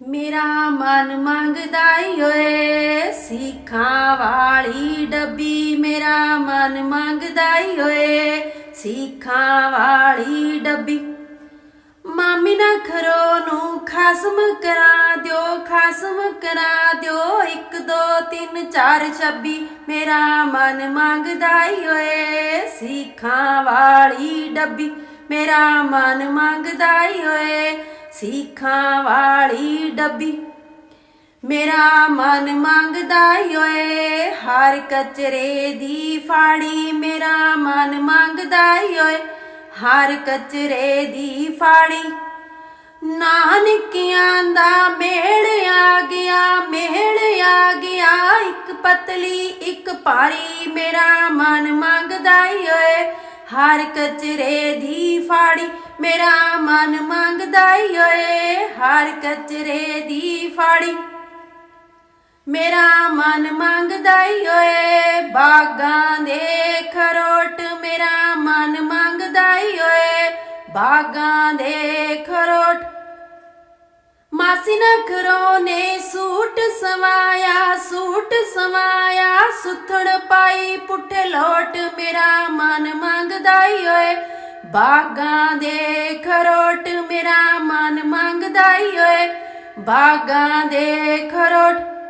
ਮੇਰਾ ਮਨ ਮੰਗਦਾ ਈ ਓਏ, ਸਿੱਖਾਂ ਵਾਲੀ ਡੱਬੀ। ਮੇਰਾ ਮਨ ਮੰਗਦਾ ਈ ਓਏ, ਸਿੱਖਾਂ ਵਾਲੀ ਡੱਬੀ। ਮਾਮੀ ਨਾ ਖਰੋ ਨੂੰ ਖਸਮ ਕਰਾ ਦਿਓ, ਖਸਮ ਕਰਾ ਦਿਓ। 1 2 3 4 26 ਮੇਰਾ ਮਨ ਮੰਗਦਾ ਈ ਓਏ, ਸਿੱਖਾਂ ਵਾਲੀ ਡੱਬੀ। ਮੇਰਾ ਮਨ ਮੰਗਦਾ ਈ ਓਏ ਸਿੱਖਾਂ ਵਾਲੀ ਡੱਬੀ। ਮੇਰਾ ਮਨ ਮੰਗਦਾ ਈ ਓਏ, ਹਰ ਕਚਰੇ ਦੀ ਫਾੜੀ। ਮੇਰਾ ਮਨ ਮੰਗਦਾ ਓਏ, ਹਰ ਕਚਰੇ ਦੀ ਫਾੜੀ। ਨਾਨਕਿਆਂ ਦਾ ਮੇੜ ਆ ਗਿਆ ਮੇੜ ਆ ਗਿਆ, ਇੱਕ ਪਤਲੀ, ਇੱਕ ਭਾਰੀ। ਮੇਰਾ ਮਨ ਮੰਗਦਾ ਈ ਓਏ, ਹਰ ਕਚਰੇ ਦੀ ਫਾੜੀ, ਮੇਰਾ ਮਨ ਮੰਗਦਾ ਈ ਓਏ, ਹਰ ਕਚਰੇ ਦੀ ਫਾੜੀ। ਮੇਰਾ ਮਨ ਮੰਗਦਾ ਈ ਓਏ, ਬਾਗਾਂ ਦੇ ਖਰੋਟ, ਮੇਰਾ ਮਨ ਮੰਗਦਾ ਈ ਓਏ, ਬਾਗਾਂ ਦੇ ਖਰੋਟ। ਮਾਸੀ ਨਖਰੋ ਨੇ ਸੂਟ ਸਵਾਇਆ ਸੂਟ ਸਵਾਇਆ, ਸੁਥਣ ਪਾਈ ਪੁੱਠੇ ਲੋਟ, ਮੇਰਾ ਮਨ ਮੰਗਦਾ ਈ ਓਏ ਬਾਗਾਂ ਦੇ ਖਰੋਟ ਮੇਰਾ ਮਨ ਮੰਗਦਾ ਈ ਓਏ। ਬਾਗਾਂ ਦੇ ਖਰੋਟ